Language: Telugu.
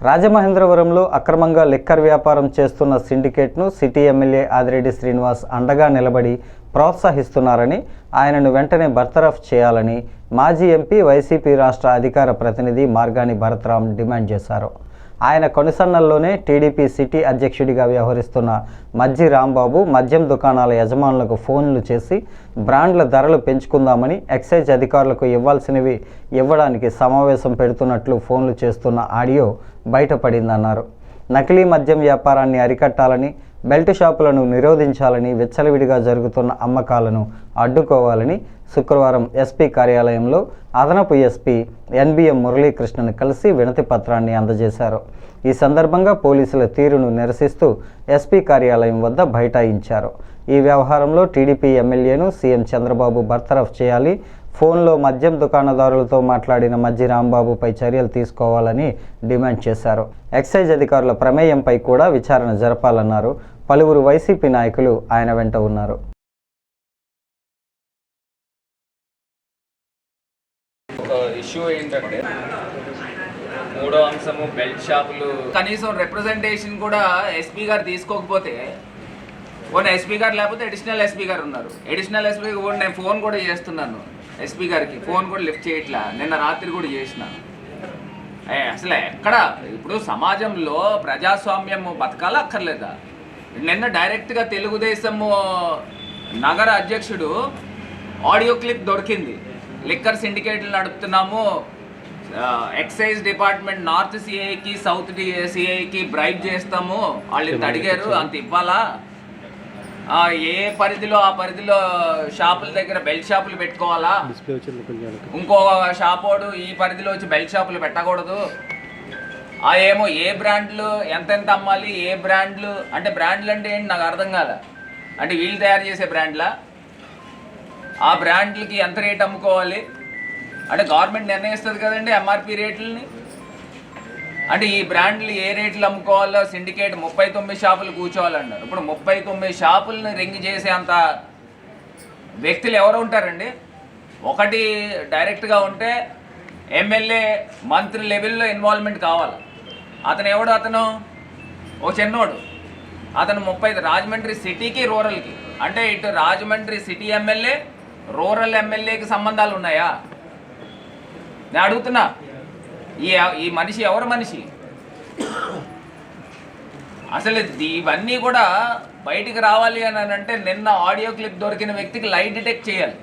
రాజమహేంద్రవరంలో అక్రమంగా లిక్కర్ వ్యాపారం చేస్తున్న సిండికేట్ను సిటీ ఎమ్మెల్యే ఆదిరెడ్డి శ్రీనివాస్ అండగా నిలబడి ప్రోత్సహిస్తున్నారని ఆయనను వెంటనే బర్తరఫ్ చేయాలని మాజీ ఎంపీ వైసీపీ రాష్ట్ర అధికార ప్రతినిధి మార్గాని భరతరామ్ డిమాండ్ చేశారు. ఆయన కొనసన్నల్లోనే టీడీపీ సిటీ అధ్యక్షుడిగా వ్యవహరిస్తున్న మజ్జి రాంబాబు మద్యం దుకాణాల యజమానులకు ఫోన్లు చేసి బ్రాండ్ల ధరలు పెంచుకుందామని ఎక్సైజ్ అధికారులకు ఇవ్వాల్సినవి ఇవ్వడానికి సమావేశం పెడుతున్నట్లు ఫోన్లు చేస్తున్న ఆడియో బయటపడిందన్నారు. నకిలీ మద్యం వ్యాపారాన్ని అరికట్టాలని బెల్ట్ షాపులను నిరోధించాలని విచ్చలవిడిగా జరుగుతున్న అమ్మకాలను అడ్డుకోవాలని శుక్రవారం ఎస్పీ కార్యాలయంలో అదనపు ఎస్పీ ఎన్బిఎం మురళీకృష్ణను కలిసి వినతి పత్రాన్ని అందజేశారు. ఈ సందర్భంగా పోలీసుల తీరును నిరసిస్తూ ఎస్పీ కార్యాలయం వద్ద బైఠాయించారు. ఈ వ్యవహారంలో టీడీపీ ఎమ్మెల్యేను సీఎం చంద్రబాబు బర్తరఫ్ చేయాలి ఫోన్లో మద్యం దుకాణదారులతో మాట్లాడిన మజ్జి రాంబాబుపై చర్యలు తీసుకోవాలని డిమాండ్ చేశారు. ఎక్సైజ్ అధికారుల ప్రమేయంపై కూడా విచారణ జరపాలన్నారు. పలువురు వైసీపీ నాయకులు ఆయన వెంట ఉన్నారు. ఇష్యూ ఏంటంటే మూడో అంశము బెల్ట్ షాపులు. కనీసం రిప్రజెంటేషన్ కూడా ఎస్పీ గారు తీసుకోకపోతే పోనీ ఎస్పీ గారు లేకపోతే అడిషనల్ ఎస్పీ గారు ఉన్నారు. అడిషనల్ ఎస్పీ కూడా నేను ఫోన్ కూడా చేస్తున్నాను ఎస్పీ గారికి. ఫోన్ కూడా లిఫ్ట్ చేయట్లా. నిన్న రాత్రి కూడా చేసిన. ఏ, అసలు ఎక్కడ? ఇప్పుడు సమాజంలో ప్రజాస్వామ్యం బతకాలా అక్కర్లేదా? నిన్న డైరెక్ట్గా తెలుగుదేశము నగర అధ్యక్షుడు ఆడియో క్లిప్ దొరికింది. లిక్కర్ సిండికేట్లు నడుపుతున్నాము. ఎక్సైజ్ డిపార్ట్మెంట్ నార్త్ సిఐకి సౌత్ సిఐకి బ్రైబ్ చేస్తాము. వాళ్ళు ఇంత అడిగారు అంత ఇవ్వాలా? ఆ, ఏ పరిధిలో ఆ పరిధిలో షాపుల దగ్గర బెల్ట్ షాపులు పెట్టుకోవాలా? ఇంకో షాపోడు ఈ పరిధిలో వచ్చి బెల్ట్ షాపులు పెట్టకూడదు. ఆ ఏమో ఏ బ్రాండ్లు ఎంతెంత అమ్మాలి ఏ బ్రాండ్లు అంటే బ్రాండ్లు అంటే ఏంటి నాకు అర్థం కాల. అంటే వీళ్ళు తయారు చేసే బ్రాండ్లా? ఆ బ్రాండ్లకి ఎంత రేట్ అమ్ముకోవాలి? అంటే గవర్నమెంట్ నిర్ణయిస్తుంది కదండి ఎంఆర్పి రేట్లని. అంటే ఈ బ్రాండ్లు ఏ రేట్లు అమ్ముకోవాలో సిండికేట్ ముప్పై తొమ్మిది షాపులు కూర్చోవాలన్నారు. ఇప్పుడు ముప్పై తొమ్మిది షాపులను రింగ్ చేసే అంత వ్యక్తులు ఎవరు ఉంటారండి? ఒకటి డైరెక్ట్గా ఉంటే ఎమ్మెల్యే మంత్రి లెవెల్లో ఇన్వాల్వ్మెంట్ కావాలి. అతను ఎవడు? అతను ఓ చిన్నోడు. అతను ముప్పై రాజమండ్రి సిటీకి రూరల్కి. అంటే ఇటు రాజమండ్రి సిటీ ఎమ్మెల్యే రూరల్ ఎమ్మెల్యేకి సంబంధాలు ఉన్నాయా? నేను అడుగుతున్నా. ఈ ఈ మనిషి ఎవరు మనిషి? అసలు ఇవన్నీ కూడా బయటికి రావాలి అని అంటే నిన్న ఆడియో క్లిప్ దొరికిన వ్యక్తికి లైట్ డిటెక్ట్ చేయాలి.